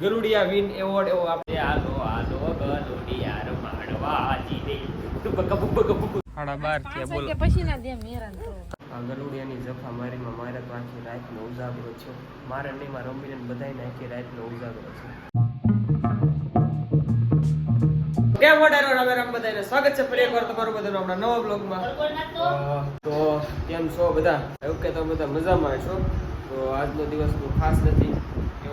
ગરુડિયા win award એવો આપણે આલો આલો ગરુડિયા રમાડવા જીરે ટુબક બુબક બુબક સાડા બાર થયા બોલો. પછી ના દે મેરાન તો. આ ગરુડિયાની જફા મારીમાં મારે તો આખી રાતનો ઉજાગરો છે. મારે નહીં મારા રમીને બધાને આખી રાતનો ઉજાગરો છે. કેમ મોટા રામ રામ બધાને સ્વાગત છે ફરી એકવાર તમારું બધાનું આપણા નવા બ્લોગમાં તો કેમ છો બધા? એવું કે તમે બધા મજામાં છો? તો આજનો દિવસ બહુ ખાસ નથી.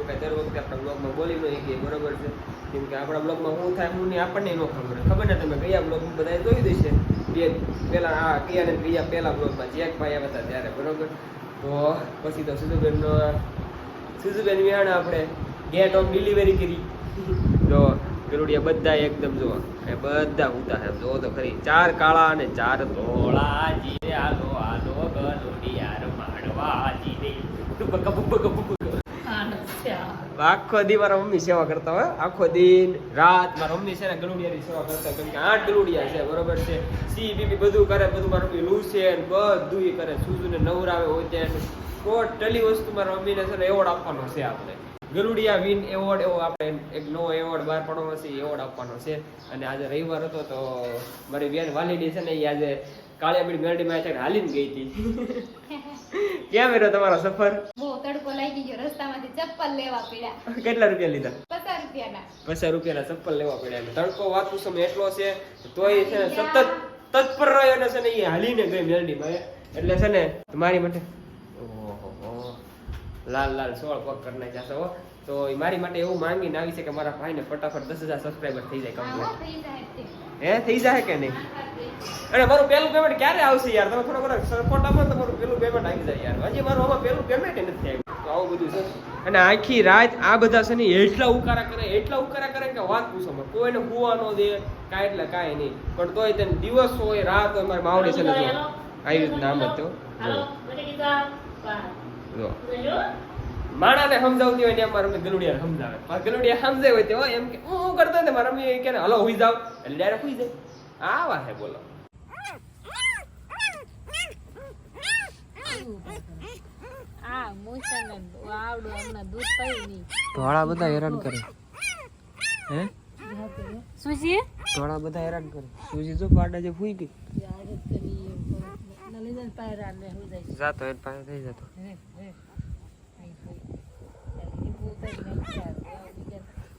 કે દર વખતે આપણા બ્લોગમાં બોલી નહીં કે બરોબર છે? કેમ કે આપણા બ્લોગમાં શું થાય શું નહીં, આપણને ન ખબર ખબર ને તમે કયા બ્લોગ બધાએ જોઈ દેશે બે પેલા આ કયા ને બીજા પેલા બ્લોગમાં જેક ભાઈ આવ્યા હતા ત્યારે, બરોબર? તો પછી તો સિદ્ધુબેનનો સિદ્ધુબેન વિહાણે આપણે ગેટ ઓફ ડિલિવરી કરી. જો ગરુડિયા બધા એકદમ જો, એ બધા ઉતા છે. જો તો ખરી, ચાર કાળા અને ચાર ધોળા જીરે આલો આલો ગરુડિયા માડવા જીરે ટુબક બુબક બુબક આખો દી મારા મમ્મી સેવા કરતા હોય આખો દિન રાત મારા મમ્મી છે ને ગરુડિયાની સેવા કરતા કેમ કે આઠ ગરુડિયા છે બરોબર છે. સી બીબી બધું કરે બધું મારા મમ્મી લૂસે ને બધું એ કરે. સૂઝુને નવરાવે હોય ત્યાં ટોટલી વસ્તુ મારા મમ્મીને છે ને એવોર્ડ આપવાનો છે આપણે. ગરુડિયા વિન એવોર્ડ એવો આપણે એક નવો એવોર્ડ બહાર પાડવાનો છે એવોર્ડ આપવાનો છે. અને આજે રવિવાર હતો તો મારી બેન વાલીડી છે ને એ આજે કાળિયાબીડ મેરડીમાં છે ને હાલીને ગઈ હતી. કેમ રહ્યો તમારો સફર? બહુ ગયો રસ્તામાંથી ચપ્પલ લેવા પડ્યા. કેટલા રૂપિયા લીધા? પચાસ રૂપિયાના. પચાસ રૂપિયાના ચપ્પલ લેવા પડ્યા તડકો વાતું સમય એટલો છે તોય છે ને સતત તત્પર રહ્યો ને છે ને એ હાલીને ગઈ મેરડીમાં એ. એટલે છે ને મારી માટે ઓહો લાલ લાલ સોળ પગ કરી નાખ્યા છે હો. તો એ મારી માટે એવું માંગીને આવી છે કે મારા ભાઈને ફટાફટ દસ હજાર સબસ્ક્રાઈબર થઈ જાય કમ્પ્લીટ તે. હે થઈ જાય કે નહીં? અને મારું પેલું પેમેન્ટ ક્યારે આવશે યાર? તમે થોડો ઘણો સપોર્ટ આપો ને તમારું પેલું પેમેન્ટ આવી જાય યાર. હજી મારું આમાં પેલું પેમેન્ટ નથી આવ્યું. તો આવું બધું છે. અને આખી રાત આ બધા છે ને એટલા ઉકારા કરે એટલા ઉકારા કરે કે વાત પૂછો માં કોઈને હુવા ન દે કાંઈ એટલે કાંઈ નહીં. પણ તોય તેને દિવસ હોય રાત હોય મારી માવડી છે ને જો. આવી રીત નામ હતો જો માણાને સમજાવતી હોય ને એમ મારા ગલુડિયા ગલુડિયાને સમજાવે. મારા ગલુડિયા સમજાય હોય તો એમ કે હું કરતો ને મારા મમ્મી કે હલો હુઈ જાવ એટલે ડાયરેક્ટ હુઈ જાય. આવા હે બોલો. ધોળા બધા હેરાન કરે. હે? સુજી? ધોળા બધા હેરાન કરે. સુજી જો પાડા જે ફૂઈ ગઈ જાતો એ પાસે થઈ જતો.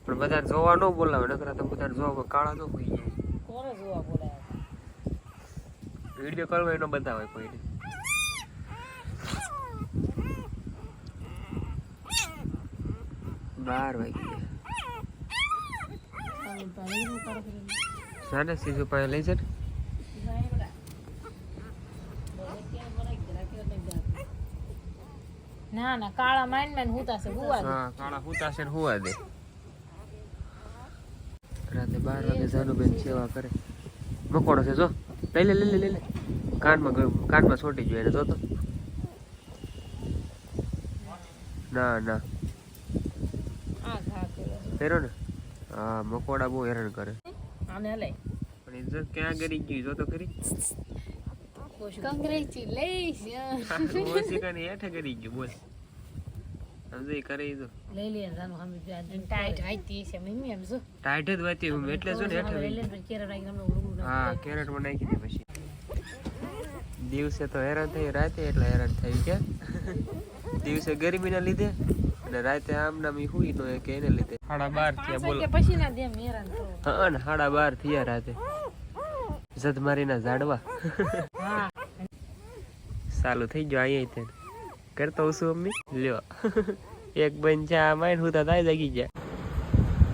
પણ બધા જોવા ન બોલાવે નકરા તો બધા જોવા કાળા ન ફૂઈ જાય કોને જોવા બોલાવે? વીડિયો કરવા એનો બતાવે કોઈને. બાર વાગી તમે ભાઈ નું કરો ને પાસે લઈ જાય ના ના કાળા માઇન માઇન હુતા છે હુવા દે. હા કાળા હુતા છે ને હુવા દે. રાતે બાર વાગે જાનુબેન સેવા કરે. મકોડો છે જો. લઈ લે લઈ લે લઈ લે. કાનમાં કાનમાં છોટી જોઈએ જોતો ના ના. ફેરો ને? હા મકોડા બહુ હેરાન કરે. આને લઈ પણ ઇજ્જત ક્યાં ગરી ગયું જો તો ખરી. કોંગ્રેચ્યુલેશન ઓછી કાની હેઠે કરી ગયું બોલ સમજી કરી દો લઈ લે જાનો હમી ટાઈટ હાઈતી છે મમ્મી એમ જો. ટાઈટ જ વાતી હું એટલે જો ને હેઠે લઈ લે ગઈ. રાખી તમને ઉડું હા કેરેટમાં નાખી દે પછી. દિવસે તો હેરાન થઈ રાતે એટલે હેરાન થઈ ગયા. દિવસે ગરમીના લીધે અને રાતે આમ નામ ઈ હુઈ નો કે એને લીધે. સાડા બાર થયા બોલો. પછી ના દે મેરાન તો. હા ને સાડા બાર થયા રાતે. જદમારીના ઝાડવા. હા. ચાલુ થઈ ગયો અહીંયા તે કરતો હું શું મમ્મી લ્યો. એક બેન ચા માઇન હું તો તાય જાગી ગયા.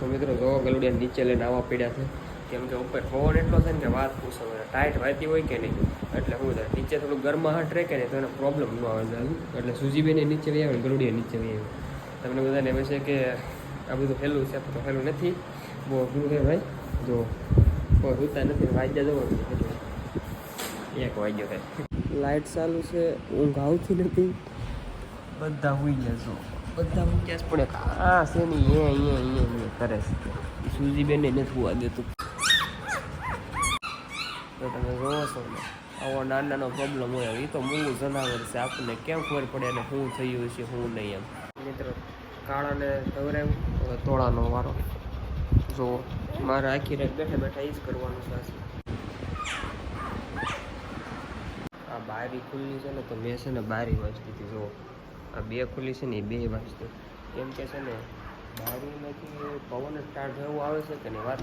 તો મિત્રો જો ગલુડિયા નીચે લઈને આવવા પડ્યા છે. કેમ કે ઉપર પવન એટલો છે ને કે વાત પૂછો ટાઈટ વાતી હોય કે નહીં? એટલે હું નીચે થોડું ગરમાહટ રહે કે નહીં તો એને પ્રોબ્લેમ ન આવે. એટલે સુજીબેન નીચે વહી આવે ગરુડિયા નીચે વહી આવે તમને બધાને એમ છે કે આ બધું હેલું છે તો હેલું નથી. બહુ અઘરું છે ભાઈ. જો કોઈ હોતા નથી વાગ્યા જવાનું એક વાગ્યો થાય લાઇટ ચાલુ છે ઊંઘ આવતી નથી. બધા હોઈ ગયા છો. બધા હું ક્યાં છે પણ આ છે ને એ અહીંયા અહીંયા અહીંયા કરે છે. સુજી બેને નથી હોવા દેતું. તો તમે જોવો છો ને આવો નાનો નાનો પ્રોબ્લેમ હોય એ તો મૂળ જનાવર છે. આપણને કેમ ખબર પડે અને શું થયું છે શું નહીં એમ. મિત્રો કાળાને હવે તોળાનો વારો. જો મારે આખી રાત બેઠા બેઠા એ જ કરવાનું છે આ બારી ખુલ્લી છે ને, તો મેં છે ને બારી વાંચતી હતી જો આ બે ખુલ્લી છે ને, એ બે વાંચતી. કેમ કે છે ને, બારીમાંથી પવન સ્ટાર્ટ થયું આવે છે કે નહીં, વાત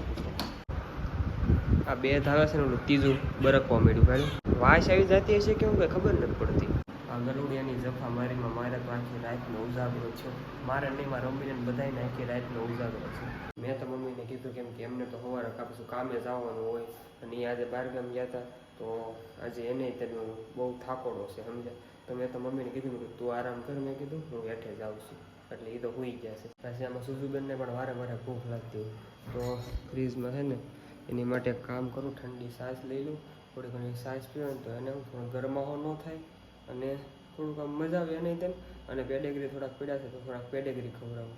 આ બે ધાવે છે ને ત્રીજું બરકવા મળ્યું ભાઈ. વાસ આવી જતી હશે કેવું કંઈ ખબર નથી પડતી. આ ગલુડિયાની જફા મારીમાં મારે તો આખી રાતનો ઉજાગરો છે. મારે નહીં, મારા મમ્મીને બધાને આખી રાતનો ઉજાગરો છે. મેં તો મમ્મીને કીધું કેમ કે એમને તો સવારે કાપશું કામે જવાનું હોય અને એ આજે બહાર ગામ ગયા હતા તો આજે એને તેનો બહુ થાકોડો છે, સમજ્યા? તો મેં તો મમ્મીને કીધું કે તું આરામ કર, મેં કીધું, હું હેઠે જાઉં છું. એટલે એ તો હોઈ ગયા છે. પછી આમાં સુસુબેનને પણ વારે વારે ભૂખ લાગતી હોય. તો ફ્રીજમાં છે ને, એની માટે કામ કરું, ઠંડી સાસ લઈ લઉં, થોડી ઘણી સાસ પીવે તો એને ગરમાવો ન થાય. અને થોડુંક આમ મજા આવે એને તેમ. અને પેડેગરી થોડાક પીડા છે તો થોડાક પેડેગરી ખવડાવું.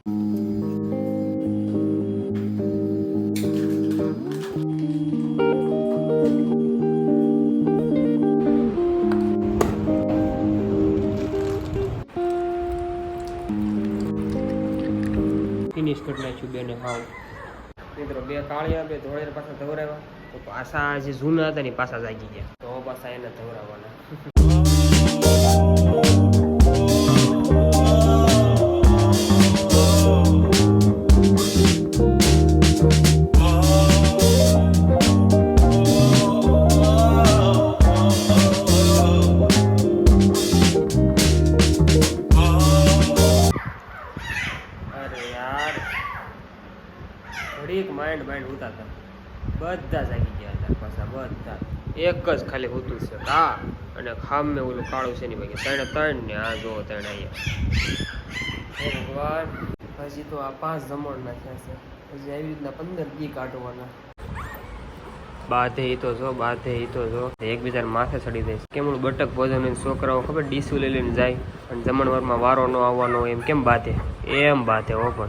ફિનિશ કરી નાખ્યું બેને હાવ. મિત્રો, બે કાળિયા, બે ધોળેર પાછા ધવરાવ્યા. તો પાછા જે જૂના હતા ને પાછા જાગી ગયા. તો પાછા એને ધવરાવવાના. એક જ ખાલી હોતું છે કા અને ખામ ને ઓલું કાળું છે ની બાકી ત્રણે ત્રણ ને આ જો ત્રણ અહીંયા. ભગવાન, હજી તો આ પાંચ જમણ નાખ્યા છે. હજી આવી રીતના પંદર દી કાઢવાના. બાધે ઈ તો જો, બાધે ઈ તો જો. એકબીજાને માથે ચડી જાય કેમ ઓલું બટક ભોજન છોકરાઓ ખબર, ડીસું લઈ લઈને જાય. અને જમણવારમાં વારો ન આવવાનો એમ કેમ બાધે? એમ બાધે, હો પણ.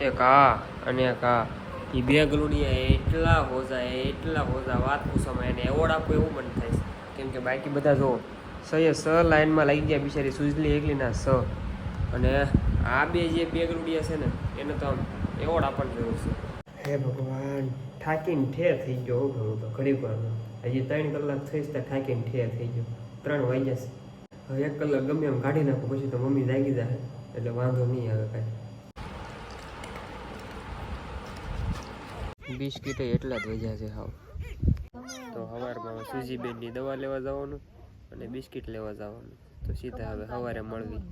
એક આ અને એક આ. એ બે ગલુડિયા એટલા હોજા એટલા હોજા વાત પૂછવામાં એને એવોર્ડ આપવું એવું મન થાય છે. કેમ કે બાકી બધા જો એ સ લાઇનમાં લાગી ગયા બિચારી સુજલી, એકલીના સ. અને આ બે જે બે ગલુડિયા છે ને, એને તો આમ એવોર્ડ આપવાની જરૂર છે. હે ભગવાન, થાકીને ઠેર થઈ ગયો ઘણું તો ઘડી વારમાં હજી ત્રણ કલાક થઈશ ત્યાં થાકીને ઠેર થઈ ગયો. ત્રણ વાગ્યા છે. હવે એક કલાક ગમે એમ કાઢી નાખો, પછી તો મમ્મી જાગી જાય. એટલે વાંધો નહીં આવે કાંઈ. બિસ્કીટ એટલા જ વજ્યા છે હાવ. તો સવારમાં હવે સુજી દવા લેવા જવાનું અને બિસ્કિટ લેવા જવાનું. તો સીધા હવે સવારે મળવી.